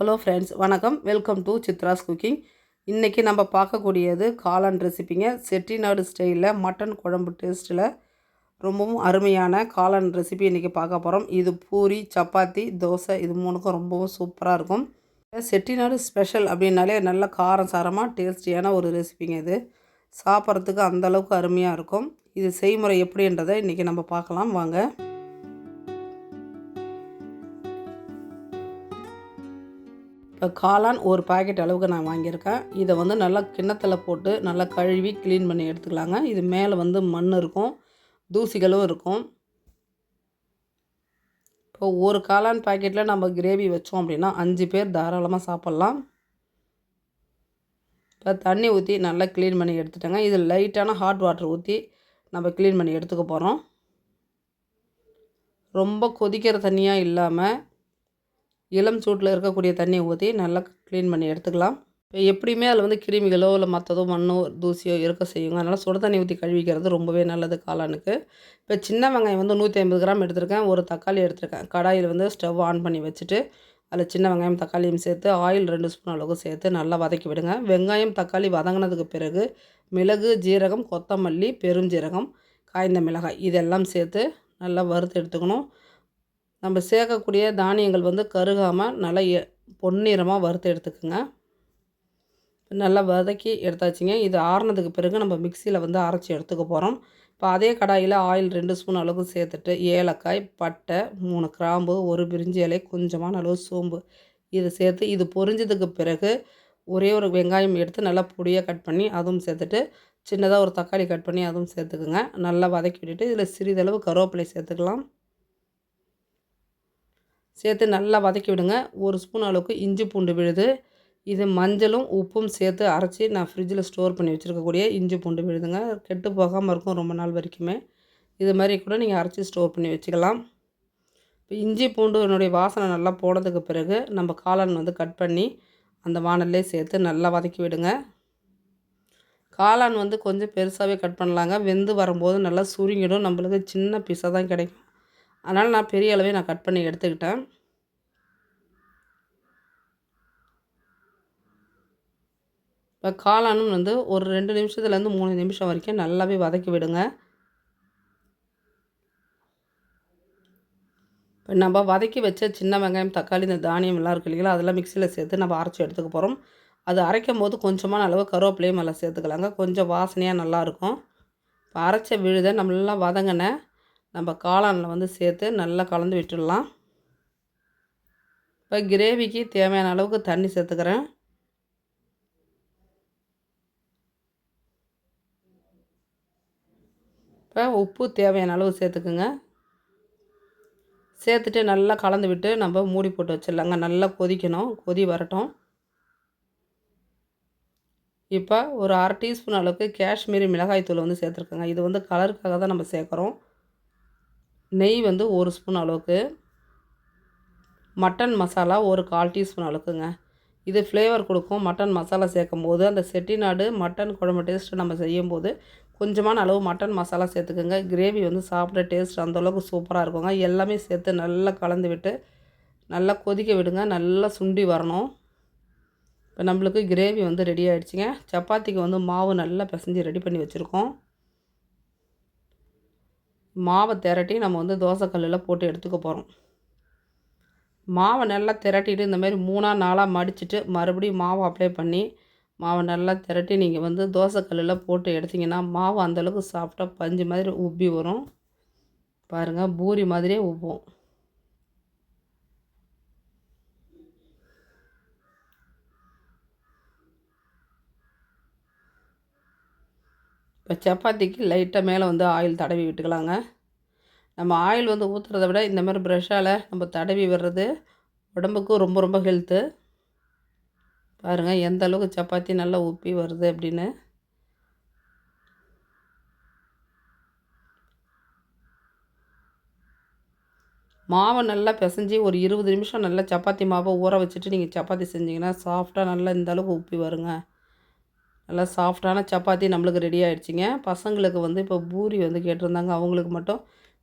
Hello friends வணக்கம். Welcome to Chitra's cooking இன்றைக்கி நம்ம பார்க்கக்கூடியது காளான் ரெசிபிங்க செட்டிநாடு ஸ்டைலில் மட்டன் குழம்பு டேஸ்ட்டில் ரொம்பவும் அருமையான காளான் ரெசிபி இன்றைக்கி பார்க்க போகிறோம் இது பூரி சப்பாத்தி தோசை இது மூணுக்கும் ரொம்பவும் சூப்பராக இருக்கும். செட்டிநாடு ஸ்பெஷல் அப்படின்னாலே நல்ல காரம் சாரமாக டேஸ்டியான ஒரு ரெசிபிங்க இது. சாப்பிட்றதுக்கு அந்தளவுக்கு அருமையாக இருக்கும். இது செய்முறை எப்படின்றத இன்றைக்கி நம்ம பார்க்கலாம். வாங்க. இப்போ காளான் ஒரு பாக்கெட் அளவுக்கு நான் வாங்கியிருக்கேன். இதை வந்து நல்லா கிண்ணத்தில் போட்டு நல்லா கழுவி க்ளீன் பண்ணி எடுத்துக்கலாங்க. இது மேலே வந்து மண் இருக்கும் தூசிகளும் இருக்கும். இப்போ ஒரு காளான் பாக்கெட்டில் நம்ம கிரேவி வச்சோம் அப்படின்னா அஞ்சு பேர் தாராளமாக சாப்பிட்லாம். இப்போ தண்ணி ஊற்றி நல்லா க்ளீன் பண்ணி எடுத்துட்டேங்க. இது லைட்டான ஹாட் வாட்டர் ஊற்றி நம்ம க்ளீன் பண்ணி எடுத்துக்க போகிறோம் ரொம்ப கொதிக்கிற தண்ணியாக இல்லாமல் இளம் சூட்டில் இருக்கக்கூடிய தண்ணியை ஊற்றி நல்லா க்ளீன் பண்ணி எடுத்துக்கலாம். இப்போ எப்படியுமே அதில் வந்து கிருமிகளோ இல்லை மற்றதோ மண்ணோ தூசியோ இருக்க செய்யுங்க. அதனால் சுட தண்ணி ஊற்றி கழுவிக்கிறது ரொம்பவே நல்லது காளானுக்கு. இப்போ சின்ன வெங்காயம் வந்து நூற்றி ஐம்பது கிராம் எடுத்திருக்கேன். ஒரு தக்காளி எடுத்திருக்கேன். கடாயில் வந்து ஸ்டவ் ஆன் பண்ணி வச்சுட்டு அதில் சின்ன வெங்காயம் தக்காளியும் சேர்த்து ஆயில் ரெண்டு ஸ்பூன் அளவுக்கு சேர்த்து நல்லா வதக்கி விடுங்க. வெங்காயம் தக்காளி வதங்கினதுக்கு பிறகு மிளகு ஜீரகம் கொத்தமல்லி பெருஞ்சீரகம் காய்ந்த மிளகாய் இதெல்லாம் சேர்த்து நல்லா வறுத்து எடுத்துக்கணும். நம்ம சேர்க்கக்கூடிய தானியங்கள் வந்து கருகாமல் நல்லா பொன்னிறமாக வறுத்து எடுத்துக்கோங்க. நல்லா வதக்கி எடுத்தாச்சுங்க. இது ஆறுனதுக்கு பிறகு நம்ம மிக்சியில் வந்து அரைச்சி எடுத்துக்க போகிறோம் இப்போ அதே கடாயில் ஆயில் ரெண்டு ஸ்பூன் அளவுக்கு சேர்த்துட்டு ஏலக்காய் பட்டை மூணு கிராம்பு ஒரு பிரிஞ்சி இலை கொஞ்சமான அளவு சோம்பு இதை சேர்த்து இது பொரிஞ்சதுக்கு பிறகு ஒரே ஒரு வெங்காயம் எடுத்து நல்லா பொடியாக கட் பண்ணி அதுவும் சேர்த்துட்டு சின்னதாக ஒரு தக்காளி கட் பண்ணி அதுவும் சேர்த்துக்குங்க. நல்லா வதக்கி விட்டுட்டு இதில் சிறிதளவு கருவேப்பிலை சேர்த்துக்கலாம். சேர்த்து நல்லா வதக்கி விடுங்க ஒரு ஸ்பூன் அளவுக்கு இஞ்சி பூண்டு விழுது. இது மஞ்சளும் உப்பும் சேர்த்து அரைச்சி நான் ஃப்ரிட்ஜில் ஸ்டோர் பண்ணி வச்சுருக்கக்கூடிய இஞ்சி பூண்டு விழுதுங்க. கெட்டு போகாமல் இருக்கும் ரொம்ப நாள் வரைக்குமே. இது மாதிரி கூட நீங்கள் அரைச்சி ஸ்டோர் பண்ணி வச்சுக்கலாம். இப்போ இஞ்சி பூண்டுனுடைய வாசனை நல்லா போனதுக்கு பிறகு நம்ம காளான் வந்து கட் பண்ணி அந்த வானல்லே சேர்த்து நல்லா வதக்கி விடுங்க காளான் வந்து கொஞ்சம் பெருசாகவே கட் பண்ணலாங்க. வெந்து வரும்போது நல்லா சுருங்கிடும். நம்மளுக்கு சின்ன பீஸாக தான் கிடைக்கும். அதனால் நான் பெரிய அளவே நான் கட் பண்ணி எடுத்துக்கிட்டேன். இப்போ காளானும் வந்து ஒரு ரெண்டு நிமிஷத்துலேருந்து மூணு நிமிஷம் வரைக்கும் நல்லாவே வதக்கி விடுங்க. இப்போ நம்ம வதக்கி வச்ச சின்ன வெங்காயம் தக்காளி இந்த தானியம் எல்லாம் இருக்கு இல்லைங்களா அதெல்லாம் மிக்சியில் சேர்த்து நம்ம அரைச்சி எடுத்துக்க போகிறோம் அது அரைக்கும் போது கொஞ்சமான அளவு கருவேப்பிலையும் நல்லா சேர்த்துக்கலாங்க. கொஞ்சம் வாசனையாக நல்லாயிருக்கும் இப்போ அரைச்ச விழுதை நம்மளாம் வதங்கினேன் நம்ம காளானில் வந்து சேர்த்து நல்லா கலந்து விட்டுடலாம். இப்போ கிரேவிக்கு தேவையான அளவுக்கு தண்ணி சேர்த்துக்கிறேன். இப்போ உப்பு தேவையான அளவு சேர்த்துக்குங்க. சேர்த்துட்டு நல்லா கலந்து விட்டு நம்ம மூடி போட்டு வச்சிடலாங்க. நல்லா கொதிக்கணும். கொதி வரட்டும். இப்போ ஒரு அரை டீஸ்பூன் அளவுக்கு காஷ்மீரி மிளகாய் தூள் வந்து சேர்த்துருக்கோங்க. இது வந்து கலருக்காக தான் நம்ம சேர்க்குறோம். நெய் வந்து ஒரு ஸ்பூன் அளவுக்கு. மட்டன் மசாலா ஒரு கால் டீஸ்பூன் அளவுக்குங்க. இது ஃப்ளேவர் கொடுக்கும். மட்டன் மசாலா சேர்க்கும் போது அந்த செட்டிநாடு மட்டன் குழம்பு டேஸ்ட்டு நம்ம செய்யும்போது கொஞ்சமான அளவு மட்டன் மசாலா சேர்த்துக்கோங்க. கிரேவி வந்து சாப்பிட டேஸ்ட் அந்தளவுக்கு சூப்பராக இருக்குங்க. எல்லாமே சேர்த்து நல்லா கலந்து விட்டு நல்லா கொதிக்க விடுங்க. நல்லா சுண்டி வரணும். இப்போ நம்மளுக்கு கிரேவி வந்து ரெடி ஆகிடுச்சிங்க சப்பாத்திக்கு வந்து மாவு நல்லா பிசைஞ்சு ரெடி பண்ணி வச்சுருக்கோம். மாவை திரட்டி நம்ம வந்து தோசைக்கல்லில் போட்டு எடுத்துக்க போகிறோம் மாவை நல்லா திரட்டிட்டு இந்த மாதிரி மூணாக நாளாக மடிச்சுட்டு மறுபடியும் மாவை அப்ளை பண்ணி மாவை நல்லா திரட்டி நீங்கள் வந்து தோசைக்கல்லில் போட்டு எடுத்திங்கன்னா மாவு அந்தளவுக்கு சாஃப்டாக பஞ்சு மாதிரி உப்பி வரும். பாருங்கள் பூரி மாதிரியே உப்பும். இப்போ சப்பாத்திக்கு லைட்டாக மேலே வந்து ஆயில் தடவி விட்டுக்கலாங்க. நம்ம ஆயில் வந்து ஊற்றுறத விட இந்த மாதிரி ப்ரெஷ்ஷால் நம்ம தடவி விடுறது உடம்புக்கும் ரொம்ப ரொம்ப ஹெல்த்து. பாருங்கள் எந்த அளவுக்கு சப்பாத்தி நல்லா உப்பி வருது அப்படின்னு. மாவை நல்லா பிசைஞ்சி ஒரு இருபது நிமிஷம் நல்லா சப்பாத்தி மாவை ஊற வச்சுட்டு நீங்கள் சப்பாத்தி செஞ்சிங்கன்னா சாஃப்டாக நல்லா இந்த அளவுக்கு உப்பி வருங்க. நல்லா சாஃப்டான சப்பாத்தி நம்மளுக்கு ரெடி ஆகிடுச்சிங்க பசங்களுக்கு வந்து இப்போ பூரி வந்து கேட்டிருந்தாங்க. அவங்களுக்கு மட்டும்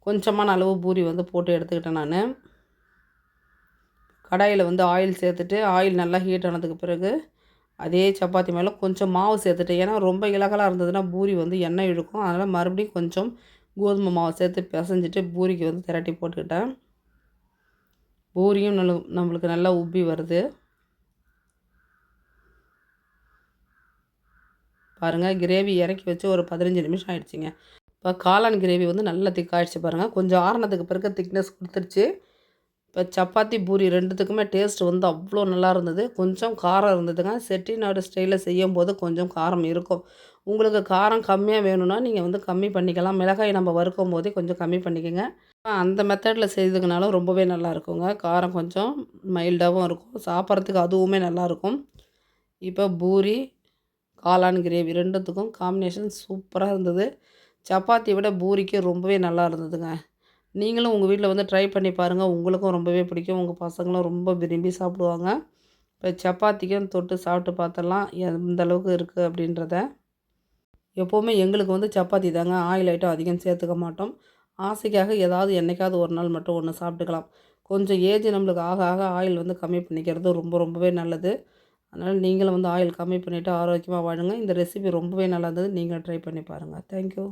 கொஞ்சமான அளவு பூரி வந்து போட்டு எடுத்துக்கிட்டேன் நான். கடாயில் வந்து ஆயில் சேர்த்துட்டு ஆயில் நல்லா ஹீட் ஆனதுக்கு பிறகு அதே சப்பாத்தி மேலே கொஞ்சம் மாவு சேர்த்துட்டேன். ஏன்னா ரொம்ப இலகலாக இருந்ததுன்னா பூரி வந்து எண்ணெய் இழுக்கும். அதனால் மறுபடியும் கொஞ்சம் கோதுமை மாவு சேர்த்து பிசைஞ்சிட்டு பூரிக்கு வந்து திரட்டி போட்டுக்கிட்டேன். பூரியும் நல்ல நம்மளுக்கு நல்லா உப்பி வருது. பாருங்கள் கிரேவி இறக்கி வச்சு ஒரு பதினஞ்சு நிமிஷம் ஆயிடுச்சுங்க. இப்போ காளான் கிரேவி வந்து நல்லா திக்காயிடுச்சு பாருங்கள் கொஞ்சம் ஆறுனதுக்கு பிறகு திக்னஸ் கொடுத்துருச்சு. இப்போ சப்பாத்தி பூரி ரெண்டுத்துக்குமே டேஸ்ட் வந்து அவ்வளோ நல்லா இருந்தது. கொஞ்சம் காரம் இருந்ததுங்க. செட்டிநாடு ஸ்டைலில் செய்யும் போது கொஞ்சம் காரம் இருக்கும். உங்களுக்கு காரம் கம்மியாக வேணும்னா நீங்கள் வந்து கம்மி பண்ணிக்கலாம். மிளகாய் நம்ம வறுக்கும் போதே கொஞ்சம் கம்மி பண்ணிக்கோங்க. அந்த மெத்தடில் செய்ததுனாலும் ரொம்பவே நல்லா இருக்குங்க. காரம் கொஞ்சம் மைல்டாகவும் இருக்கும். சாப்பிட்றதுக்கு அதுவுமே நல்லாயிருக்கும் இப்போ பூரி காளான் கிரேவி ரெண்டுத்துக்கும் காம்பினேஷன் சூப்பராக இருந்தது. சப்பாத்தியை விட பூரிக்கு ரொம்பவே நல்லா இருந்ததுங்க. நீங்களும் உங்கள் வீட்டில் வந்து ட்ரை பண்ணி பாருங்கள் உங்களுக்கும் ரொம்பவே பிடிக்கும். உங்கள் பசங்களும் ரொம்ப விரும்பி சாப்பிடுவாங்க. இப்போ சப்பாத்திக்கும் தொட்டு சாப்பிட்டு பார்த்தலாம் எந்த அளவுக்கு இருக்குது அப்படின்றத. எப்போவுமே எங்களுக்கு வந்து சப்பாத்தி தாங்க. ஆயில் ஐட்டம் அதிகம் சேர்த்துக்க மாட்டோம். ஆசைக்காக ஏதாவது என்றைக்காவது ஒரு நாள் மட்டும் ஒன்று சாப்பிட்டுக்கலாம். கொஞ்சம் ஏஜ் நம்மளுக்கு ஆக ஆக ஆயில் வந்து கம்மி பண்ணிக்கிறது ரொம்ப ரொம்பவே நல்லது. அதனால் நீங்களும் வந்து ஆயில் கம்மி பண்ணிவிட்டு ஆரோக்கியமாக வாழுங்க. இந்த ரெசிபி ரொம்பவே நல்லா இருந்தது. நீங்களும் ட்ரை பண்ணி பாருங்கள் தேங்க்யூ